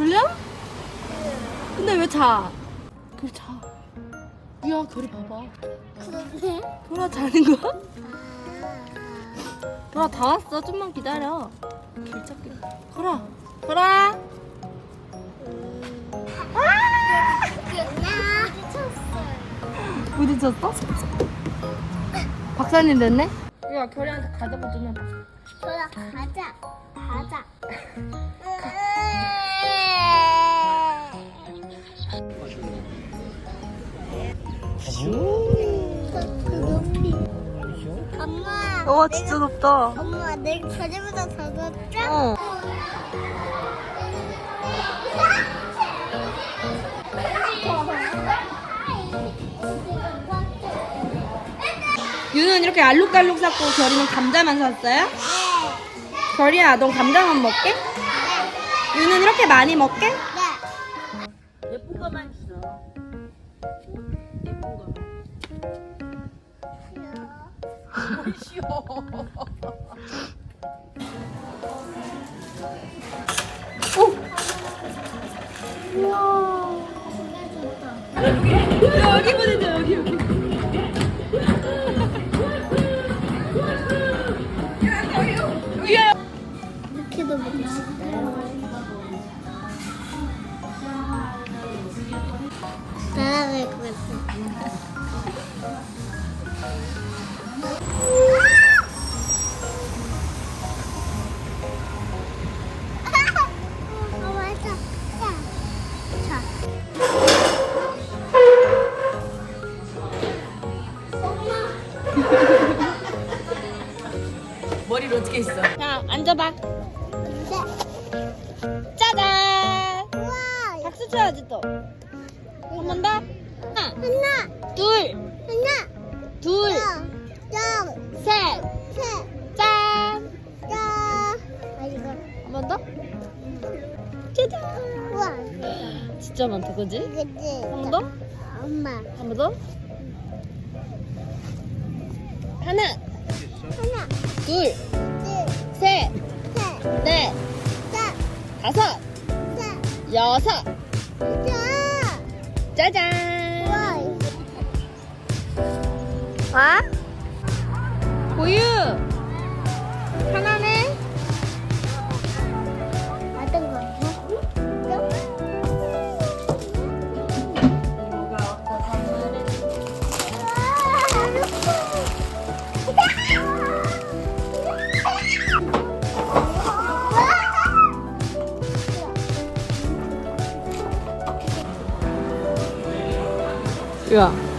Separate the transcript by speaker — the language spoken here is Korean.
Speaker 1: 졸려? 근데 왜 자? 그래 자. 야 별이 봐봐.
Speaker 2: 그러네.
Speaker 1: 돌아 자는 거야? 돌아 다 왔어. 좀만 기다려. 길 찾기. 돌아. 돌아. 부딪혔어? 박사님 됐네? 야 결이한테 가져가 좀 해봐.
Speaker 2: 소라 가자. 가자. 엄마.
Speaker 1: 와 진짜 덥다.
Speaker 2: 엄마 내 가자보다 더 덥죠?
Speaker 1: 어. 유는 이렇게 알록달록 샀고 결이는 감자만 샀어요? 결이야 넌 감자만 먹게? 유는 이렇게 많이 먹게?
Speaker 2: 네.
Speaker 1: 예쁜 거만 여기
Speaker 2: 같아.
Speaker 1: 머리를 어떻게 했어? 자, 앉아봐.
Speaker 2: 네.
Speaker 1: 짜잔!
Speaker 2: 우와.
Speaker 1: 박수 쳐야지 또. 한 번 더. 하나,
Speaker 2: 하나,
Speaker 1: 둘,
Speaker 2: 하나,
Speaker 1: 둘,
Speaker 2: 영,
Speaker 1: 셋,
Speaker 2: 셋,
Speaker 1: 짠!
Speaker 2: 짠. 아, 이거.
Speaker 1: 한 번 더. 짜잔!
Speaker 2: 우와.
Speaker 1: 진짜 많다, 그지?
Speaker 2: 그치?
Speaker 1: 한 번 더?
Speaker 2: 엄마.
Speaker 1: 한 번 더. 하나,
Speaker 2: 하나,
Speaker 1: 둘,
Speaker 2: 둘,
Speaker 1: 셋,
Speaker 2: 셋,
Speaker 1: 넷,
Speaker 2: 넷,
Speaker 1: 다섯,
Speaker 2: 셋,
Speaker 1: 여섯.
Speaker 2: 짠.
Speaker 1: 짜잔!
Speaker 2: 우와.
Speaker 1: 야.